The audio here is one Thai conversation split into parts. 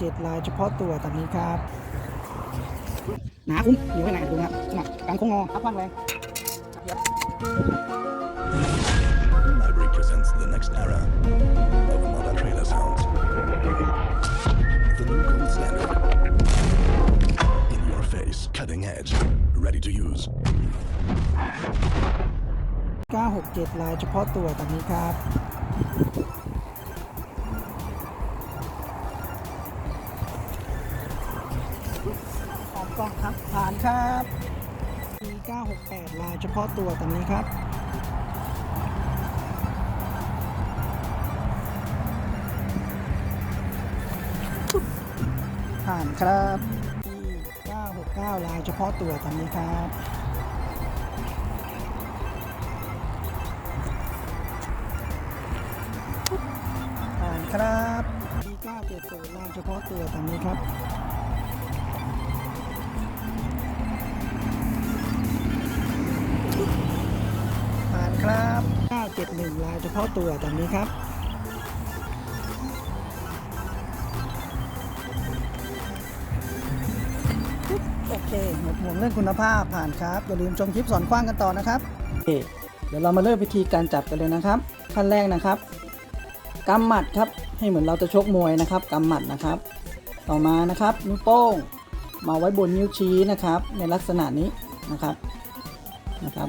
7ลายเฉพาะตัวตามนี้ครับหนาคุ้มอยู่ไว้ไหนดูนะขนาดกลางโค้งงออัพว่างแรง Library presents the next era of modern trailer sounds. The new gold standard. In your face, cutting edge, ready to use. 967ลายเฉพาะตัวตามนี้ครับ กล้องครับผ่านครับ968 ลายเฉพาะตัวตามนี้ครับผ่านครับที่969 ลายเฉพาะตัวตามนี้ครับผ่านครับดีก้าเจ็ดศูนย์ลายเฉพาะตัวตามนี้ครับานครับ 971 ลายเฉพาะตัวตามนี้ครับโอเคหมดห่วงเรื่องคุณภาพผ่านครับ อย่าลืมชมคลิปสอนกว้างกันต่อนะครับเคเดี๋ยวเรามาเริ่มวิธีการจับกันเลยนะครับขั้นแรกนะครับกำหมัดครับให้เหมือนเราจะชกมวยนะครับกำหมัดนะครับ ต่อมานะครับนิ้วโป้งมาไว้บนนิ้วชี้นะครับ ในลักษณะนี้นะครับนะครับ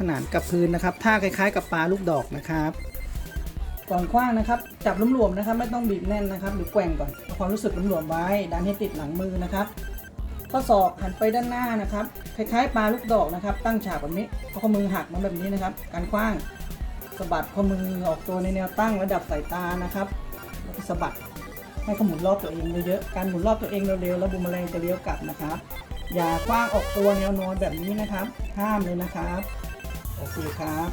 ขนานกับพื้นนะครับท่าคล้าย ๆ กับปลาลูกดอกนะครับก่อนคว้างนะครับ จับหลวมๆนะครับ ไม่ต้องบีบแน่นนะครับ หรือแกว่งก่อนเอาความรู้สึกหลวมๆไว้ดันให้ติดหลังมือนะครับข้อศอกหันไปด้านหน้านะครับ คล้ายๆปลาลูกดอกนะครับ ตั้งฉากแบบนี้เอาข้อมือหักมาแบบนี้นะครับ การคว้างสะบัดข้อมือออกตัวในแนวตั้งระดับสายตานะครับแล้วก็สะบัดให้ขมุนรอบตัวเองเยอะๆการหมุนรอบตัวเองเร็วๆแล้วบูมแมลงจะเลี้ยวกลับนะครับ อย่าคว้างออกตัวแนวนอนแบบนี้นะครับ ห้ามเลยนะครับ โอเคครับ